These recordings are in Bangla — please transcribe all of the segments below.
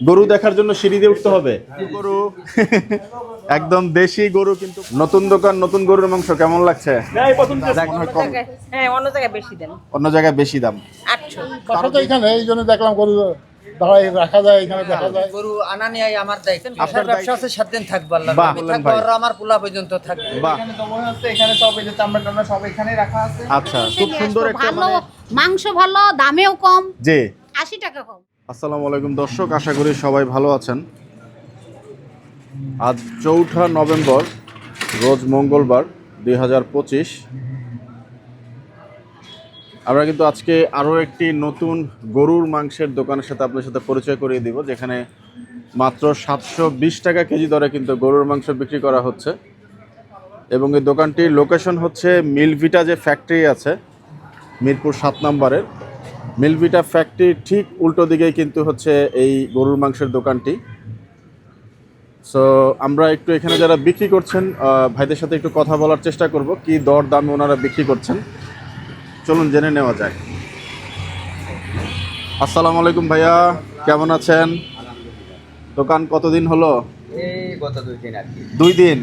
গরু দেখার জন্য সিঁড়ি দিয়ে উঠতে হবে। গরু। একদম দেশি গরু কিন্তু নতুন দোকান নতুন গরুর মাংস কেমন লাগছে। জায়গায়- হ্যাঁ অন্য জায়গায় বেশি দেন। অন্য জায়গায় বেশি দাম। তো এখানে এই জন্য দেখলাম গরু রাখা যায় এখানে দেখা যায়। গরু আনা নিয়ে আমার দায়িত্ব। আপনার ব্যবসা আছে সাত দিন থাকব আল্লাহ আমার পোলা পর্যন্ত থাকবে। বাহ। এখানে তো হচ্ছে এখানে সব এই যে চামড়া টামড়া সব এখানে রাখা আছে। আচ্ছা খুব সুন্দর একটা ভালো মানে মাংস ভালো দামেও কম। জি। আশি টাকা কম। আসসালামু আলাইকুম দর্শক, আশা করি সবাই ভালো আছেন। আজ চৌঠা নভেম্বর, রোজ মঙ্গলবার দুই হাজার পঁচিশ। আমরা কিন্তু আজকে আরও একটি নতুন গরুর মাংসের দোকানের সাথে আপনার সাথে পরিচয় করিয়ে দিব, যেখানে মাত্র সাতশো বিশ টাকা কেজি দরে কিন্তু গরুর মাংস বিক্রি করা হচ্ছে। এবং এই দোকানটির লোকেশন হচ্ছে মিলভিটা যে ফ্যাক্টরি আছে, মিরপুর সাত নম্বরের। মিলভিটা ফ্যাক্টরির ঠিক উল্টো দিকেই কিন্তু হচ্ছে এই গরুর মাংসের দোকানটি। সো আমরা একটু এখানে যারা বিক্রি করছেন ভাইদের সাথে একটু কথা বলার চেষ্টা করব, কি দর দামে ওনারা বিক্রি করছেন। চলুন জেনে নেওয়া যায় আসসালামু আলাইকুম ভাইয়া, কেমন আছেন? দোকান কতদিন হলো? গত দুই দিন আর কি। দুই দিন?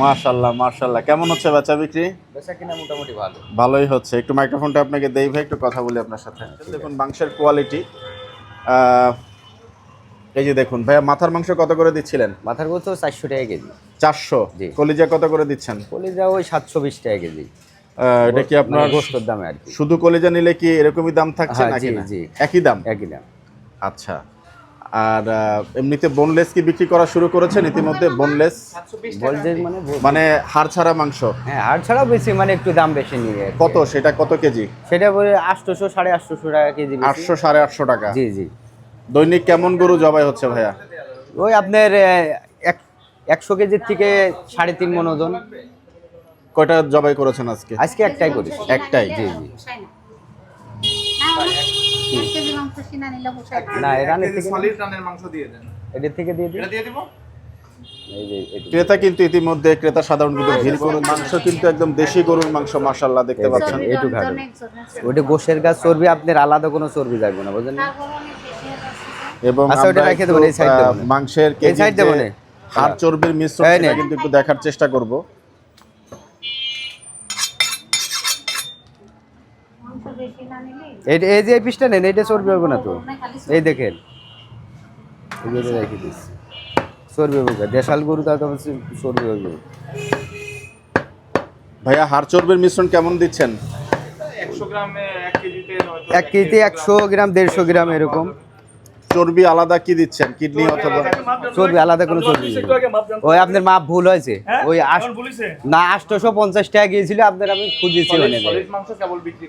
মাশাল্লাহ মাশাল্লাহ কেমন হচ্ছে বেচা বিক্রি? বেচা কিনা মোটামুটি ভালো। ভালোই হচ্ছে। একটু মাইক্রোফোনটা আপনাকে দেই ভাই একটু কথা বলি আপনার সাথে। দেখুন মাংসের কোয়ালিটি এই যে দেখুন ভাইয়া মাথার মাংস কত করে দিচ্ছিলেন? মাথার গোছ চারশো টাকা কেজি। চারশো? জি। কলিজা কত করে দিচ্ছেন? কলিজা ওই সাতশো বিশ টাকা কেজি। এটা কি আপনার মানে গোস্তর দামে আর কি। শুধু কলিজা নিলে কি এরকমই দাম থাকছে হ্যাঁ, নাকি না? জি। একই দাম? একই দাম। আচ্ছা। আর এমনিতে বোনলেস কি বিক্রি করা শুরু করেছেন ইতিমধ্যে? বোনলেস মানে মানে হাড় ছাড়া মাংস? হ্যাঁ আর ছাড়াও বেশি মানে একটু দাম বেশি নিয়ে কত? সেটা কত কেজি? সেটা বলে আটশোশো সাড়ে আটশোশো টাকা কেজি আটশো সাড়ে আটশো টাকা? জি জি। দৈনিক কেমন গরু জবাই হচ্ছে ভাইয়া? ওই আপনার এক একশো কেজির থেকে সাড়ে তিন মন ওজন। কয়টা জবাই করেছেন আজকে? আজকে একটাই করি একটাই? জি জি পোষায় না না, এক কেজি মাংস কিনা নিলে পোষায় না। না রানের থেকে সলিড রানের মাংস দিয়ে দেন এটার থেকে দিয়ে দিই এটা দিয়ে দিব এই যে এটুকু। ক্রেতা কিন্তু ইতিমধ্যে ক্রেতা সাধারণ কিন্তু ভিড় করে মাংস কিন্তু একদম দেশি গরুর মাংস মাশাল্লাহ দেখতে পাচ্ছেন এইটুকু খাবে। গোশের গাছ চর্বি আপনার আলাদা কোনো চর্বি যাবে না বুঝলেন। এবং আচ্ছা, ওটা রেখে দেবেন, এই side দেবেন। মাংসের কেজি হাড় হ্যাঁ। চর্বির মিশ্রণ কিন্তু একটু দেখার চেষ্টা করব মাংস বেশি না নিলে এই এই যে এই পিসটা নেন এইটা চর্বি হবে না তো? এই দেখেন। রেখে দিচ্ছি। চর্বি হবে দেশাল গরু তার চর্বি হবে। ভাইয়া হাড় চর্বির মিশ্রণ কেমন দিচ্ছেন? একশো গ্রামে এক এক কেজিতে একশো গ্রাম দেড়শো গ্রাম এরকম। চর্বি আলাদা কি দিচ্ছেন? কিডনি অথবা চর্বি আলাদা কোনো চর্বি ওই আপনার মাপ ভুল হয়েছে। ওই আট- না আটশোশো পঞ্চাশ টাকা গিয়েছিল আপনার আমি খুঁজেছি মানে আষ্টশো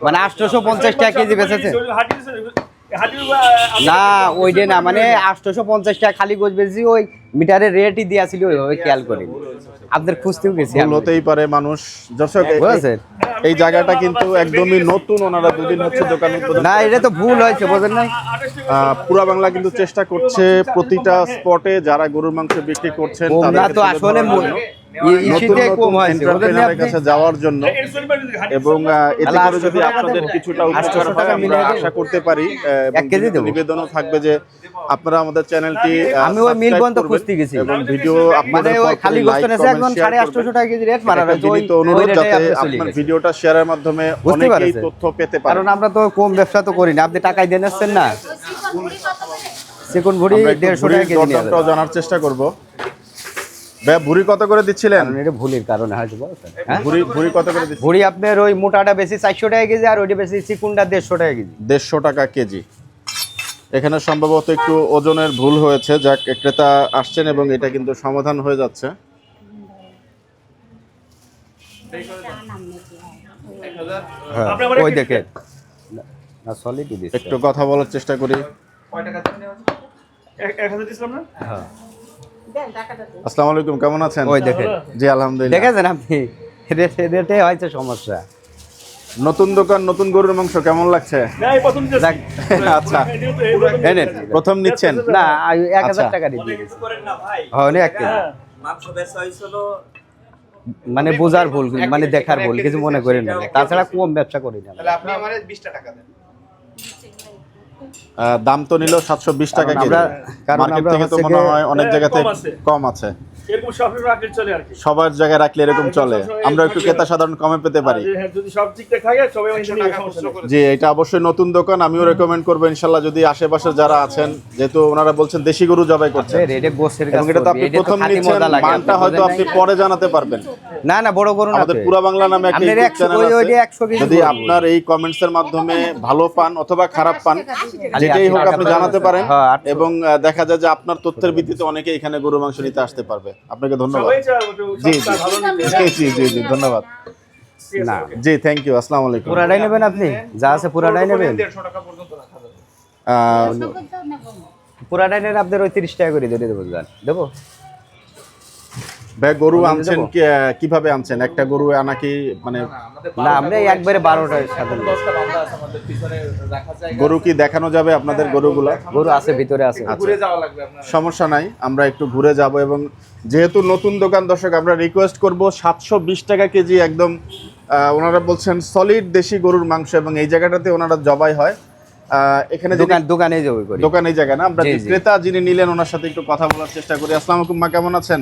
মানে আটশোশো পঞ্চাশ টাকা কেজি বেচেছে। না ওইটা না মানে আটশোশো পঞ্চাশ টাকা খালি গোছ বেশি ওই মিটারের রেটই দিয়েছিল ওইভাবে খেয়াল করি আপনাদের খুঁজতেও গেছি হতেই পারে মানুষ। দর্শক এই- বুঝেছেন? এই জায়গাটা কিন্তু একদমই নতুন ওনারা দুদিন হচ্ছে দোকান না এটা তো ভুল হয়েছে বোঝেন নাই? আহ, পুরা বাংলা কিন্তু চেষ্টা করছে প্রতিটা স্পটে যারা গরুর মাংস বিক্রি করছেন তাদেরকে তো আসলে ধরার জন্য, ই- নতুন ইসিতে নতুন কম হয়েছে। বোঝেন আপনি? কাছে যাওয়ার জন্য এবং এতে করে যদি 800 টাকা আপনাদের কিছুটা উপকার হয় আমরা আশা করতে পারি এক কেজি দেবো। নিবেদনও থাকবে যে আপনারা আমাদের চ্যানেলটি আমি ওই মিল subscribe খুঁজতে গেছি। এবং ভিডিও মানে আপনাদের ওই খালি গোস্ত নেছে একদম share সাড়ে করবেন। আটশোশো টাকা কেজি রেট মারা রয়েছে ওই অনুরোধ যাতে আপনার ভিডিওটা শেয়ারের মাধ্যমে বুঝতে অনেকেই তথ্য পেতে পারেন কারণ আমরা তো কম ব্যবসা তো করি না আপনি টাকাই দিয়ে নিচ্ছেন না। টাকা কেজি জানার চেষ্টা করব। ভাইয়া ভুড়ি কত করে দিচ্ছিলেন? এটা ভুলির কারণে হয়তো? হ্যাঁ ভুড়ি ভুড়ি কত করে দিচ্ছেন ভুড়ি আপনার ওই মোটাটা বেশি চারশো টাকা কেজি আর ওইটা বেশি চিকুনটা দেড়শো টাকা কেজি। দেড়শো টাকা কেজি। এখানে সম্ভবত একটু ওজনের ভুল হয়েছে। যাক ক্রেতা আসছেন এবং এটা কিন্তু সমাধান হয়ে যাচ্ছে। হ্যাঁ। ওই দিচ্ছে। একটু কথা বলার চেষ্টা করি। এক হাজার দিয়েছিলাম না? হ্যাঁ। আসসালামু আলাইকুম কেমন আছেন? ওই দেখেন। জি আলহামদুলিল্লাহ। দেখেছেন আপনি? রেটে হয়েছে সমস্যা। নতুন দোকান নতুন গরুর মাংস কেমন লাগছে? আচ্ছা। প্রথম নিচ্ছেন? না এক হাজার আচ্ছা। টাকা দিয়ে দিয়েছি হ্যাঁ এক কেজি। মানে বোঝার ভুল মানে দেখার ভুল কিছু মনে করেন না। তাছাড়া কম ব্যবসা করি না। আপনি আমার বিশটা টাকা দেন। দাম তো নিল সাতশো বিশ টাকা কারণ কেজি কারণ মার্কেট থেকে তো মনে হয় অনেক জায়গাতে কম আছে। এরকম সব রাখলে চলে আর কি। সবার জায়গায় রাখলে এরকম চলে। আমরা একটু ক্রেতা সাধারণ কমে পেতে পারি। হ্যাঁ, যদি সব ঠিকঠাক থাকে সবাই। জি এটা অবশ্যই নতুন দোকান। আমিও রেকমেন্ড করব ইনশাল্লাহ যদি আশেপাশে যারা আছেন যেহেতু ওনারা বলছেন দেশি গরু জবাই করছেন। গোসের এটা তো আপনি প্রথম নিচ্ছেন মানটা হয়তো আপনি পরে জানাতে পারবেন। না না বড় করুন আমাদের পুরা বাংলা নামে একটা ইউটিউব চ্যানেল ওই- ওই যে 100 আছে যদি আপনার এই কমেন্টস এর মাধ্যমে ভালো পান অথবা খারাপ পান যেটাই হোক আপনি জানাতে পারেন। হ্যাঁ, 800 এবং দেখা যায় যে আপনার তথ্যের ভিত্তিতে অনেকে এখানে গরু মাংস নিতে আসতে পারবে। আপনাকে ধন্যবাদ। জি জি। জি জি জি জি ধন্যবাদ। না। জি থ্যাংক ইউ আসসালামু আলাইকুম। পুরাটাই নেবেন আপনি? যা আছে পুরাটাই নেবেন? দেড়শো টাকা পর্যন্ত রাখা যাবে। পুরাটাই নেন আপনার ওই তিরিশ টাকা করে দিয়ে দেবো দেবো? ভাই গরু আনছেন কীভাবে আনছেন? একটা গরু আনা কি মানে না আমরা একবারে বারোটার সাথে গরু কি দেখানো যাবে আপনাদের গরুগুলা? গরু আছে ভিতরে আছে। ঘুরে যাওয়া লাগবে আপনার সমস্যা নাই আমরা একটু ঘুরে যাব এবং যেহেতু নতুন দোকান দর্শক আমরা রিকোয়েস্ট করব সাতশো বিশ টাকা কেজি একদম ওনারা বলছেন সলিড দেশি গরুর মাংস এবং এই জায়গাটাতে ওনারা জবাই হয়। আহ, এখানে দোকান দোকানে যাব করি। দোকান এই জায়গা না? আমরা। ক্রেতা যিনি নিলেন ওনার সাথে একটু কথা বলার চেষ্টা করি। আসসালামু আলাইকুম মা কেমন আছেন?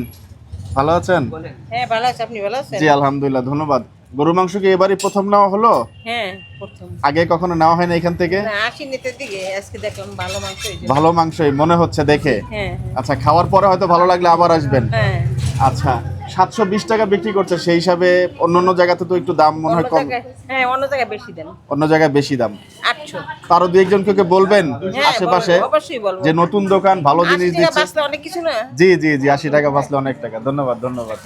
ভালো আছেন? হ্যাঁ ভালো আছি। আপনি ভালো আছেন? জি আলহামদুলিল্লাহ ধন্যবাদ। গরু মাংস কি এবারই প্রথম নেওয়া হলো? হ্যাঁ। প্রথম। আগে কখনো নেওয়া হয়নি এখান থেকে? না আশি নিতের দিকে আজকে দেখলাম ভালো মাংস ভালো মাংসই মনে হচ্ছে দেখে। হ্যাঁ আচ্ছা খাওয়ার পরে হয়তো ভালো লাগলে আবার আসবেন। হ্যাঁ। আচ্ছা সাতশো বিশ টাকা বিক্রি করছে সেই হিসাবে অন্য অন্য জায়গাতে তো একটু দাম মনে হয় কম। হ্যাঁ অন্য জায়গায় বেশি দেন। অন্য জায়গায় বেশি দাম। আটশো। তারও দু একজন একজনকে বলবেন হ্যাঁ আশেপাশে যে নতুন দোকান ভালো জিনিস দিচ্ছে। অনেক কিছু না? জি জি জি আশি টাকা বাঁচলে অনেক টাকা। ধন্যবাদ ধন্যবাদ।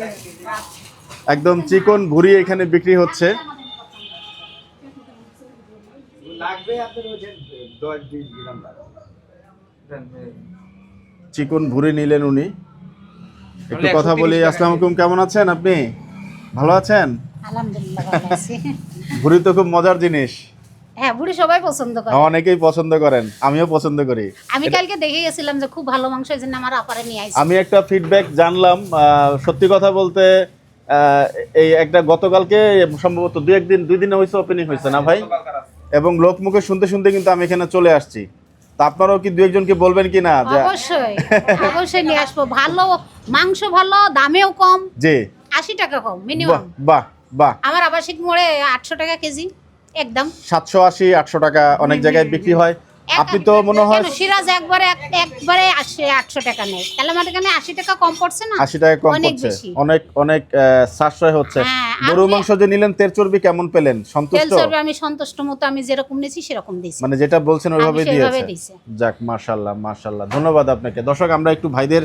একদম চিকন ভুড়ি এখানে বিক্রি হচ্ছে। চিকন ভুড়ি নিলেন উনি। একটু কথা বলি আসসালামু আলাইকুম কেমন আছেন আপনি? ভালো আছেন? আলহামদুলিল্লাহ ভালো আছি। ভুড়ি তো খুব মজার জিনিস। হ্যাঁ বুড়ি সবাই পছন্দ করে। অনেকেই পছন্দ করেন আমিও পছন্দ করি। আমি কালকে দেখে গেছিলাম যে খুব ভালো মাংস এই জন্য আমার আপারে নিয়ে আইছি আমি একটা ফিডব্যাক জানলাম আহ, সত্যি কথা বলতে আহ, এই একটা গতকালকে সম্ভবত দুই একদিন দুই দিনে হয়েছে ওপেনিং হয়েছে না ভাই? এবং লোক মুখে শুনতে শুনতে কিন্তু আমি এখানে চলে আসছি। তা আপনারাও কি দু একজনকে বলবেন কি না? অবশ্যই অবশ্যই নিয়ে আসব। ভালো মাংস ভালো দামেও কম। জি। আশি টাকা কম মিনিমাম বাহ বাহ আমার আবাসিক মোড়ে আটশো টাকা কেজি একদম। সাতশো আশি আটশো টাকা অনেক জায়গায় বিক্রি হয়। আপনি তো মনে হয় সিরাজ একবারে একবারে আসে আটশো টাকা নেই তাহলে আমার এখানে আশি টাকা কম পড়ছে না? আশি টাকা কম পড়ছে। অনেক অনেক সাশ্রয় হচ্ছে। হ্যাঁ, গরু মাংস যে নিলেন তেল চর্বি কেমন পেলেন? সন্তুষ্ট? তেল চর্বি আমি সন্তুষ্ট মতো আমি যেরকম নিয়েছি সেরকম দিয়েছি। মানে যেটা বলছেন ওইভাবে দিয়েছে। যাক মাশাল্লাহ মাশাল্লাহ ধন্যবাদ আপনাকে। দর্শক আমরা একটু ভাইদের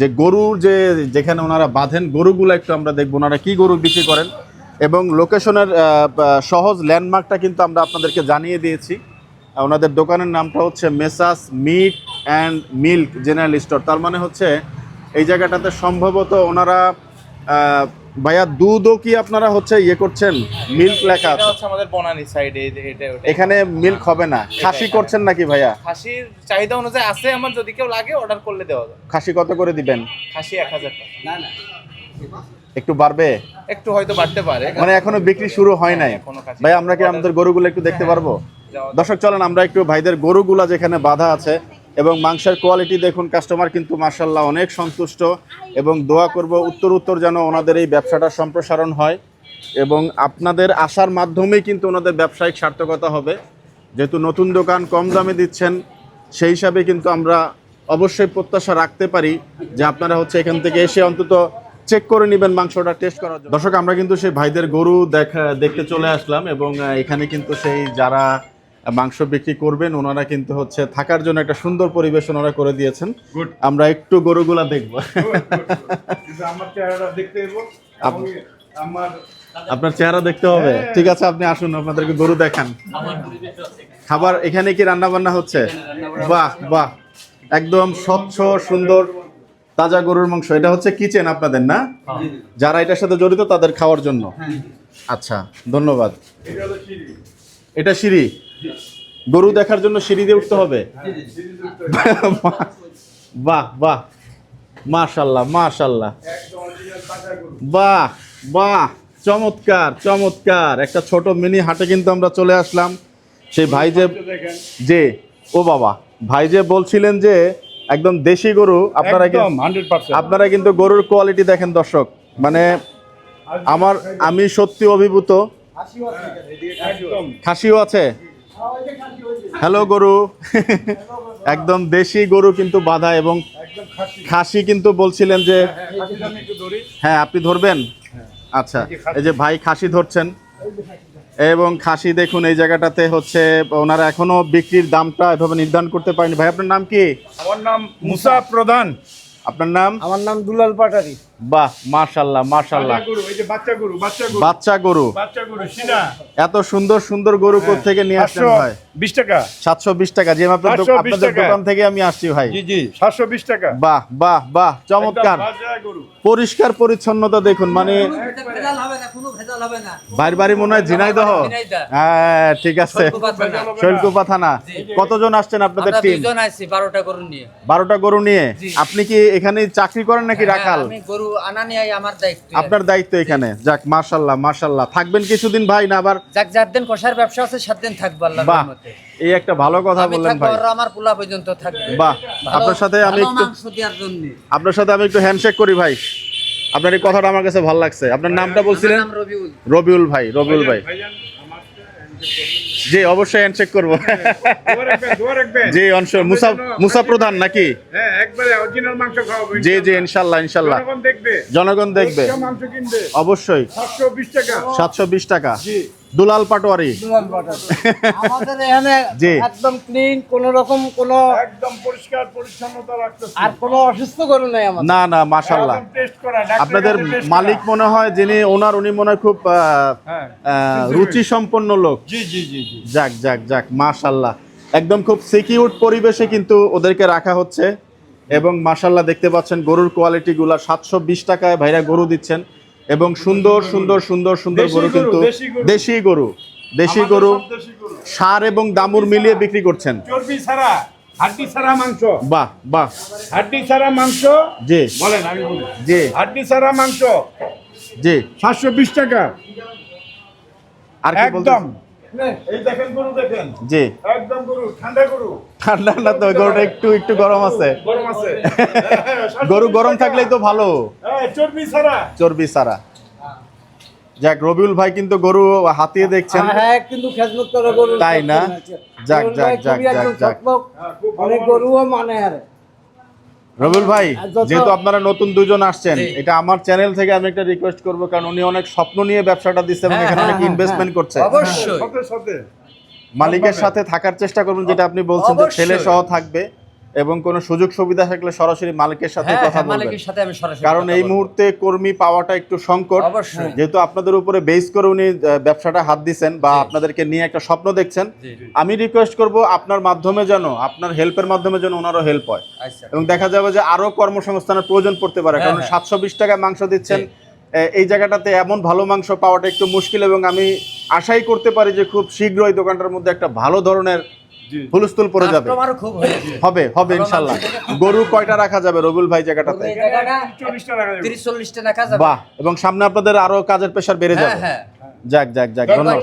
যে গরুর যে যেখানে ওনারা বাঁধেন গরুগুলো একটু আমরা দেখব ওনারা কি গরু বিক্রি করেন। এবং লোকেশনের সহজ ল্যান্ডমার্কটা কিন্তু আমরা আপনাদেরকে জানিয়ে দিয়েছি। ওনাদের দোকানের নামটা হচ্ছে messrs meat and milk general store. তার মানে হচ্ছে এই জায়গাটাতে সম্ভবত ওনারা আহ, ভাইয়া দুধও কি আপনারা হচ্ছে ইয়ে করছেন? মিল্ক লেখা আছে। হচ্ছে আমাদের বনানী সাইডে এখানে মিল্ক হবে না। খাসি করছেন নাকি ভাইয়া? খাসির চাহিদা অনুযায়ী আছে আমার যদি কেউ লাগে অর্ডার করলে দেওয়া যাবে। খাসি কত করে দিবেন? খাসি এক হাজার টাকা। একটু বাড়বে? একটু হয়তো বাড়তে পারে। মানে এখনও বিক্রি শুরু হয় নাই। এখনও ভাই আমরা কি আমাদের গরুগুলো একটু দেখতে পারব? যাওয়া- দর্শক, চলেন আমরা একটু ভাইদের গরুগুলা যেখানে বাধা আছে এবং মাংসের কোয়ালিটি দেখুন কাস্টমার কিন্তু মার্শাল্লাহ অনেক সন্তুষ্ট এবং দোয়া করব উত্তর উত্তর যেন ওনাদের এই ব্যবসাটা সম্প্রসারণ হয় এবং আপনাদের আসার মাধ্যমেই কিন্তু ওনাদের ব্যবসায়িক সার্থকতা হবে। যেহেতু নতুন দোকান কম দামে দিচ্ছেন, সেই হিসাবে কিন্তু আমরা অবশ্যই প্রত্যাশা রাখতে পারি যে আপনারা হচ্ছে এখান থেকে এসে অন্তত চেক করে নেবেন মাংসটা টেস্ট করার জন্য। দর্শক, আমরা কিন্তু সেই ভাইদের গরু দেখা দেখতে চলে আসলাম এবং এখানে কিন্তু সেই যারা মাংস বিক্রি করবেন ওনারা কিন্তু হচ্ছে থাকার জন্য একটা সুন্দর পরিবেশ ওনারা করে দিয়েছেন। আমরা একটু গরুগুলা দেখব। আপনার চেহারা দেখতে হবে। ঠিক আছে আপনি আসুন আপনাদেরকে গরু দেখান। খাবার এখানে কি রান্না বান্না হচ্ছে বাহ বাহ। একদম স্বচ্ছ সুন্দর তাজা গরুর মাংস। এটা হচ্ছে কিচেন আপনাদের না? যারা এটার সাথে জড়িত তাদের খাওয়ার জন্য। আচ্ছা ধন্যবাদ। এটা সিঁড়ি? গরু দেখার জন্য সিঁড়ি দিয়ে উঠতে হবে। বাহ বাহ। মাশাল্লাহ মাশাল্লাহ। বাহ বাহ। চমৎকার চমৎকার। একটা ছোট মিনি হাটে কিন্তু আমরা চলে আসলাম। সেই ভাই যে যে ও বাবা। ভাই যে বলছিলেন যে একদম দেশি গরু আপনারা একদম আপনারা কিন্তু গরুর কোয়ালিটি দেখেন দর্শক। মানে আমার আমি সত্যি অভিভূত। খাসিও আছে। হ্যালো গরু। একদম দেশি গরু কিন্তু বাধা এবং খাসি কিন্তু বলছিলেন যে হ্যাঁ আপনি ধরবেন? আচ্ছা এই যে ভাই খাসি ধরছেন। এবং খাসি দেখুন এই জায়গাটাতে হচ্ছে ওনারা এখনও বিক্রির দামটা এভাবে নির্ধারণ করতে পারেনি। ভাই আপনার নাম কি? আমার নাম মুসা প্রধান। আপনার নাম? আমার নাম দুলাল পাটারি। বাহ মাশাল্লাহ মাশাল্লাহ বাচ্চা গরু বাচ্চা গরু বাচ্চা গরু। বাচ্চা গরু। বাচ্চা গরু সিনা। এত সুন্দর সুন্দর গরু থেকে নিয়ে আসছেন ভাই? টাকা। সাতশো বিশ টাকা যে আপনার দো- 720 আপনাদের দোকান থেকে আমি আসছি ভাই। জি জি। সাতশো বিশ টাকা। বাহ বাহ বাহ চমৎকার। পরিষ্কার পরিচ্ছন্নতা দেখুন মানে বাড়ি বাড়ি মনে হয় ঝিনাইদহ? হ্যাঁ ঠিক আছে। শৈলকুপা থানা। কতজন আসছেন আপনাদের টিম দুজন বারোটা গরু নিয়ে। বারোটা গরু নিয়ে? আপনি কি এখানে চাকরি করেন নাকি রাখাল? হ্যাঁ, আমি গরু আনা নিয়ে আমার দায়িত্ব। আপনার দায়িত্ব এখানে। যাক মাশাল্লাহ মাশাল্লাহ। থাকবেন কিছুদিন ভাই না আবার যাক যার দিন কষার ব্যবসা আছে সাত দিন থাকব আল্লাহ বাহ এই একটা ভালো কথা বললেন ভাই। আমার পোলা পর্যন্ত থাকবে। বাহ আপনার সাথে আমি একটু আপনার সাথে আমি একটু হ্যান্ডশেক করি ভাই। আপনার এই কথাটা আমার কাছে ভালো লাগছে। আপনার নামটা বলছিলেন? রবিউল। রবিউল ভাই রবিউল ভাই। ভাইজান আমার জি অবশ্যই হ্যান্ডশেক করব। জি অংশ মুসা মুসা প্রধান নাকি? হ্যাঁ জি জি ইনশাল্লাহ। ইনশাল্লাহ জনগণ দেখবে। অবশ্যই। সাতশো বিশ টাকা। সাতশো বিশ টাকা। দুলাল পাটোয়ারি। আমাদের এখানে একদম ক্লিন কোন রকম কোনো একদম পরিষ্কার পরিচ্ছন্নতা রাখতেছে। আর কোনো অসুস্থ গরু নেই আমাদের। না না ডাক্তারের আপনাদের মালিক মনে হয় যিনি ওনার উনি মনে হয় খুব হ্যাঁ রুচি সম্পন্ন লোক। জি জি জি জি। যাক যাক যাক মাশাল্লাহ একদম খুব সিকিউর পরিবেশে কিন্তু ওদেরকে রাখা হচ্ছে। এবং মাশাল্লাহ দেখতে পাচ্ছেন গরুর কোয়ালিটিগুলো সাতশো বিশ টাকায় ভাইরা গরু দিচ্ছেন। এবং সুন্দর সুন্দর সুন্দর সুন্দর গরু কিন্তু দেশি গরু। দেশি গরু। সার এবং দামুর মিলিয়ে বিক্রি করছেন। চর্বি ছাড়া হাড্ডি ছাড়া মাংস। বাহ বাহ। হাড্ডি ছাড়া মাংস? জি। বলেন আমি বলি। জি। হাড্ডি ছাড়া মাংস? জি। সাতশো বিশ টাকা। আর কি একদম। এই দেখেন গরু দেখেন। জি। একদম গরু ঠান্ডা গরু। ঠান্ডা না তো গরুটা একটু একটু গরম আছে। গরম আছে। গরু গরম থাকলেই তো ভালো। হ্যাঁ, চর্বি ছাড়া। চর্বি সারা যাক রবিউল ভাই কিন্তু গরু হাতিয়ে দেখছেন। হ্যাঁ কিন্তু খেজমত করে গরু তাই না? যাক, যাক, যাক, যাক, যাক। অনেক গরুও মানে আর। রবিউল ভাই যেহেতু আপনারা নতুন দুজন আসছেন এটা আমার চ্যানেল থেকে আমি একটা রিকোয়েস্ট করব কারণ উনি অনেক স্বপ্ন নিয়ে ব্যবসাটা দিচ্ছে এবং হ্যাঁ, এখানে অনেক হ্যাঁ, ইনভেস্টমেন্ট করছে। অবশ্যই। সাথে সাথে। মালিকের সাথে থাকার চেষ্টা করবেন যেটা আপনি বলছেন যে ছেলে সহ থাকবে। এবং কোনো সুযোগ সুবিধা থাকলে সরাসরি মালিকের সাথে হ্যাঁ কথা হ্যাঁ, বলবেন। মালিকের সাথে আমি সরাসরি কারণ এই মুহূর্তে কর্মী পাওয়াটা একটু সংকট। যেহেতু আপনাদের উপরে বেস করে উনি ব্যবসাটা হাত দিচ্ছেন বা আপনাদেরকে নিয়ে একটা স্বপ্ন দেখছেন আমি রিকোয়েস্ট করব আপনার মাধ্যমে যেন আপনার হেল্পের মাধ্যমে যেন ওনারও হেল্প হয়। আচ্ছা। এবং দেখা যাবে যে আরও কর্মসংস্থানের প্রয়োজন পড়তে পারে হ্যাঁ, কারণ হ্যাঁ। সাতশো বিশ টাকা মাংস দিচ্ছেন এই জায়গাটাতে এমন ভালো মাংস পাওয়াটা একটু মুশকিল এবং আমি আশাই করতে পারি যে খুব শীঘ্রই দোকানটার মধ্যে একটা ভালো ধরনের হুলস্থুল পরে যাবে। হবে হবে ইনশাল্লাহ। গরু কয়টা রাখা যাবে? রবুল ভাই জায়গাটাতে। বাহ এবং সামনে আপনাদের আরও কাজের প্রেশার বেড়ে হ্যাঁ যাবে। হ্যাঁ। যাক যাক যাক ধন্যবাদ।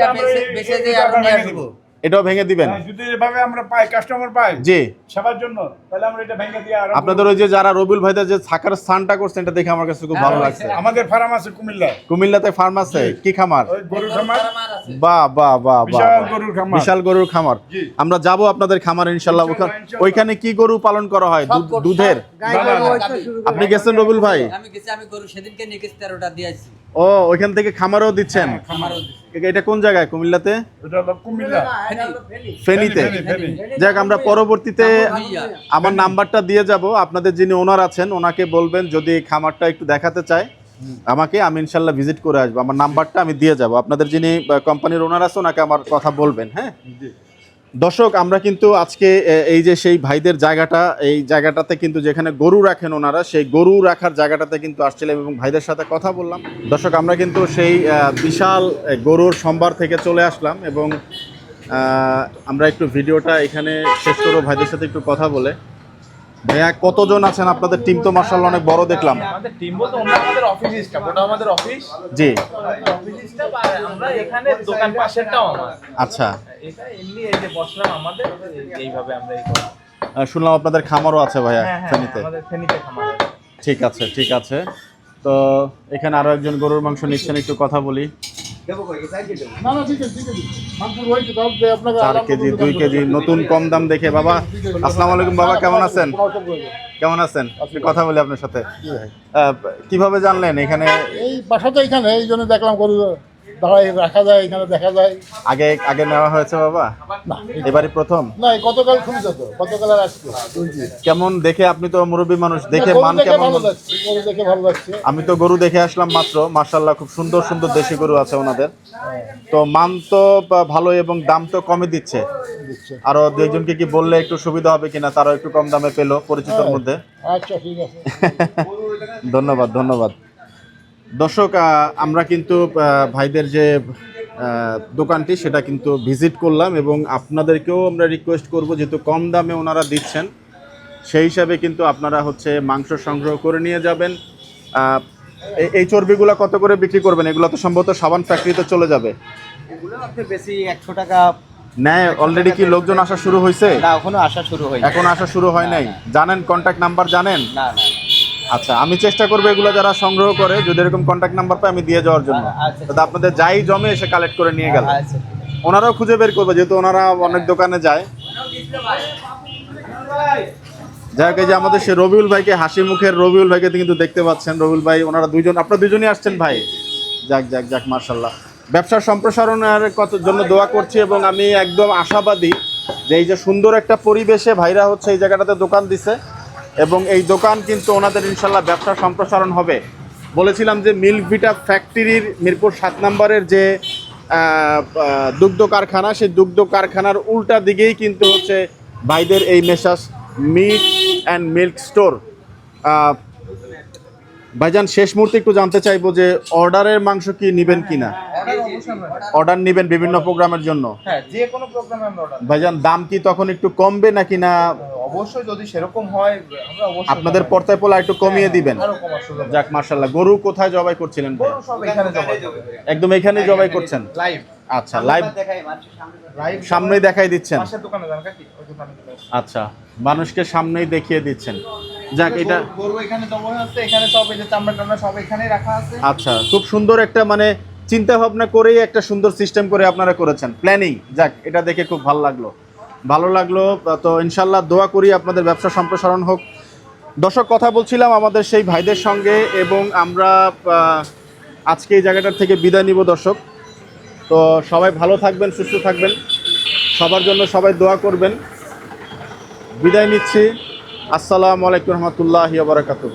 এটাও ভেঙে দিবেন। হ্যাঁ, যদি এভাবে আমরা পাই কাস্টমার পাই জি। সেবার জন্য তাহলে আমরা এটা ভেঙে দিয়ে আপনাদের ওই যে যারা রবিউল ভাইদের যে থাকার স্থানটা করছেন এটা দেখে আমার কাছে খুব ভালো লাগছে। আমাদের ফার্ম আছে কুমিল্লা। কুমিল্লাতে ফার্ম আছে? কি খামার? ওই গরুর খামার। আছে। বাহ বাহ বাহ বাহ বিশাল গরুর খামার। বিশাল গরুর খামার। আমরা যাব আপনাদের খামার ওখানে ইনশাল্লাহ। ওইখানে কি গরু পালন করা হয়? দুধ- দুধের? আপনি গেছেন রবিউল ভাই? আমি গেছি আমি গরু সেদিনকে নিয়ে গেছি তেরোটা দিয়েছি। ও ওইখান থেকে খামারও দিচ্ছেন। এ- এটা কোন জায়গায়? কুমিল্লাতে। ফেনীতে? ফেনী, ফেনী। যাক আমরা পরবর্তীতে আমার নাম্বারটা দিয়ে যাব। আপনাদের যিনি ওনার আছেন ওনাকে বলবেন যদি খামারটা একটু দেখাতে চায়। আমাকে আমি ইনশাল্লাহ ভিজিট করে আসব। আমার নাম্বারটা আমি দিয়ে যাব। আপনাদের যিনি কোম্পানির ওনার আছে ওনাকে আমার কথা বলবেন হ্যাঁ? দর্শক, আমরা কিন্তু আজকে এই যে সেই ভাইদের জায়গাটা, এই জায়গাটাতে কিন্তু যেখানে গরু রাখেন ওনারা, সেই গরু রাখার জায়গাটাতে কিন্তু আসছিলাম এবং ভাইদের সাথে কথা বললাম। দর্শক, আমরা কিন্তু সেই বিশাল গরুর সম্ভার থেকে চলে আসলাম এবং আমরা একটু ভিডিওটা এখানে শেষ করব, ভাইদের সাথে একটু কথা বলে। ভাইয়া কতজন আছেন আপনাদের টিম তো মার্শাল অনেক বড় দেখলাম। আমাদের টিম বলতে আমাদের অফিস স্টাফ ওটা আমাদের অফিস জি। অফিস স্টাফ আর আমরা এখানে দোকান পাশেরটাও আমার। আচ্ছা। এটা এমনি এই যে বসলাম আমাদের এইভাবে আমরা এই শুনলাম আপনাদের খামারও আছে ভাইয়া হ্যাঁ হ্যাঁ ফেনীতে। আমাদের ফেনীতে খামার ঠিক আছে ঠিক আছে। তো এখানে আরও একজন গরুর মাংস নিচ্ছেন একটু কথা বলি। চার কেজি দুই কেজি নতুন কম দাম দেখে বাবা। আসসালামু আলাইকুম বাবা কেমন আছেন। কেমন আছেন? কথা বলি আপনার সাথে। কীভাবে জানলেন? এখানে এই বাসা তো এখানে এই জন্য দেখলাম গরু। দাঁড়াই রাখা যায় এখানে দেখা যায়। আগে আগে নেওয়া হয়েছে বাবা? না। এবারই প্রথম? না গতকাল গতকাল আর কেমন দেখে আপনি তো মুরব্বী মানুষ দেখে মান কেমন? গরু দেখে ভালো লাগছে। আমি তো গরু দেখে আসলাম মাত্র মার্শাল্লাহ খুব সুন্দর সুন্দর দেশি গরু আছে ওনাদের। তো মান তো ভালো এবং দাম তো কমই দিচ্ছে। আরও দুইজনকে কি বললে একটু সুবিধা হবে কিনা তারাও একটু কম দামে পেল পরিচিতর মধ্যে। আচ্ছা ঠিক আছে। ধন্যবাদ ধন্যবাদ। দর্শক আমরা কিন্তু ভাইদের যে দোকানটি সেটা কিন্তু ভিজিট করলাম এবং আপনাদেরকেও আমরা রিকোয়েস্ট করব যেহেতু কম দামে ওনারা দিচ্ছেন সেই হিসাবে কিন্তু আপনারা হচ্ছে মাংস সংগ্রহ করে নিয়ে যাবেন। এই- চর্বিগুলো কত করে বিক্রি করবেন? এগুলো তো সম্ভবত সাবান ফ্যাক্টরিতে চলে যাবে। বেশি একশো টাকা। নেয় অলরেডি কি লোকজন আসা শুরু হয়েছে না এখনও আসা শুরু হয়নি। এখন আসা শুরু হয় নাই। জানেন কন্ট্যাক্ট নাম্বার জানেন? না না। আচ্ছা আমি চেষ্টা করব এগুলো যারা সংগ্রহ করে যদি এরকম কন্ট্যাক্ট নাম্বার পাই আমি দিয়ে যাওয়ার জন্য। আচ্ছা। তাতে আপনাদের যাই জমে এসে কালেক্ট করে নিয়ে গেল। আচ্ছা। ওনারাও খুঁজে বের করবে যেহেতু ওনারা অনেক দোকানে যায়। যাই হোক, যে আমাদের সে রবিউল ভাইকে হাসি মুখের রবিউল ভাইকে কিন্তু দেখতে পাচ্ছেন। রবিউল ভাই ওনারা দুইজন আপনারা দুজনই আসছেন ভাই? যাক যাক যাক মার্শাল্লাহ ব্যবসার সম্প্রসারণের কত জন্য দোয়া করছি এবং আমি একদম আশাবাদী যে এই যে সুন্দর একটা পরিবেশে ভাইরা হচ্ছে এই জায়গাটাতে দোকান দিছে। এবং এই দোকান কিন্তু ওনাদের ইনশাল্লাহ ব্যবসা সম্প্রসারণ হবে। বলেছিলাম যে মিল্ক ভিটা ফ্যাক্টরির মিরপুর সাত নম্বরের যে দুগ্ধ কারখানা সেই দুগ্ধ কারখানার উল্টা দিকেই কিন্তু হচ্ছে ভাইদের এই messrs meat and milk store. ভাইজান শেষ মুহূর্তে একটু জানতে চাইব যে অর্ডারের মাংস কি নিবেন কিনা? অর্ডার অবশ্যই আমরা- অর্ডার নিবেন বিভিন্ন প্রোগ্রামের জন্য। হ্যাঁ ভাইজান দাম কি তখন একটু কমবে নাকি না অবশ্যই যদি সেরকম হয় আমরা অবশ্যই আপনাদের পর্তায় একটু কমিয়ে দিবেন। কমার সুযোগ যাক মার্শাল্লাহ গরু কোথায় জবাই করছিলেন সব এখানে একদম এখানেই জবাই করছেন? লাইভ আচ্ছা লাইভ সামনে দেখাই। দিচ্ছেন। আচ্ছা মানুষকে সামনেই দেখিয়ে দিচ্ছেন। যাক এটা গরু- গরু এখানে জমা হচ্ছে এখানে সব এই যে চামড়া টামড়া সব এখানেই রাখা আছে। আচ্ছা খুব সুন্দর একটা মানে চিন্তা ভাবনা করেই একটা সুন্দর সিস্টেম করে আপনারা করেছেন। প্ল্যানিং যাক এটা দেখে খুব ভালো লাগল। ভালো লাগল তো ইনশাল্লাহ দোয়া করি আপনাদের ব্যবসা সম্প্রসারণ হোক। দর্শক, কথা বলছিলাম আমাদের সেই ভাইদের সঙ্গে এবং আমরা আজকে এই জায়গাটার থেকে বিদায় নিব দর্শক। তো সবাই ভালো থাকবেন, সুস্থ থাকবেন। সবার জন্য সবাই দোয়া করবেন। বিদায় নিচ্ছি। আসসালামু আলাইকুম রহমতুল্লাহ বারাকাতুহ।